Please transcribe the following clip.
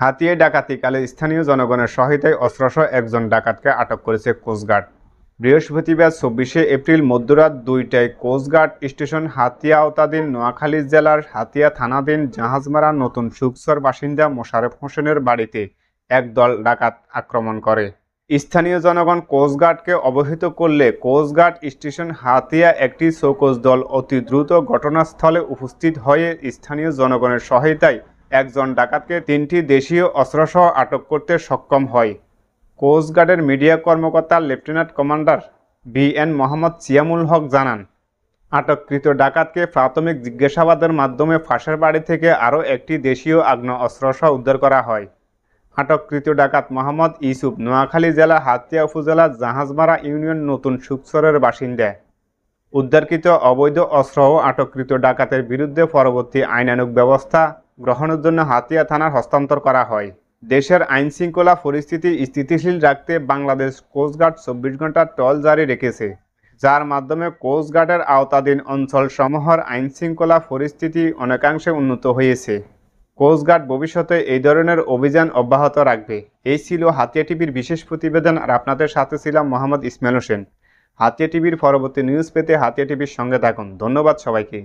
হাতিয়ে ডাকাতিকালে স্থানীয় জনগণের সহায়তায় অস্ত্রসহ একজন ডাকাতকে আটক করেছে কোস্টগার্ড। বৃহস্পতিবার চব্বিশে এপ্রিল মধ্যরাত দুইটায় কোস্টগার্ড স্টেশন হাতিয়া আওতাধীন নোয়াখালী জেলার হাতিয়া থানাধীন জাহাজমারা নতুন সুকসর বাসিন্দা মোশারেফ হোসেনের বাড়িতে একদল ডাকাত আক্রমণ করে। স্থানীয় জনগণ কোস্টগার্ডকে অবহিত করলে কোস্টগার্ড স্টেশন হাতিয়া একটি চৌকস দল অতি দ্রুত ঘটনাস্থলে উপস্থিত হয়ে স্থানীয় জনগণের সহায়তায় একজন ডাকাতকে তিনটি দেশীয় অস্ত্রসহ আটক করতে সক্ষম হয়। কোস্টগার্ডের মিডিয়া কর্মকর্তা lieutenant commander B N Mohammad Siamul Haque জানান, আটককৃত ডাকাতকে প্রাথমিক জিজ্ঞাসাবাদের মাধ্যমে ফাঁসের বাড়ি থেকে আরও একটি দেশীয় আগ্নেয় অস্ত্রসহ উদ্ধার করা হয়। আটককৃত ডাকাত মোহাম্মদ ইসুফ নোয়াখালী জেলা হাতিয়া উপজেলা জাহাজমারা ইউনিয়ন নতুন সুকসরের বাসিন্দা। উদ্ধারকৃত অবৈধ অস্ত্র ও আটককৃত ডাকাতের বিরুদ্ধে পরবর্তী আইনানুগ ব্যবস্থা গ্রহণের জন্য হাতিয়া থানার হস্তান্তর করা হয়। দেশের আইনশৃঙ্খলা পরিস্থিতি স্থিতিশীল রাখতে বাংলাদেশ কোস্টগার্ড চব্বিশ ঘণ্টা টল জারি রেখেছে, যার মাধ্যমে কোস্টগার্ডের আওতাধীন অঞ্চলসমূহের আইনশৃঙ্খলা পরিস্থিতি অনেকাংশে উন্নত হয়েছে। কোস্টগার্ড ভবিষ্যতে এই ধরনের অভিযান অব্যাহত রাখবে। এই ছিল হাতিয়া টিভির বিশেষ প্রতিবেদন, আর আপনাদের সাথে ছিলাম মোহাম্মদ ইসমাইল হোসেন। হাতিয়া টিভির পরবর্তী নিউজ পেতে হাতিয়া টিভির সঙ্গে থাকুন। ধন্যবাদ সবাইকে।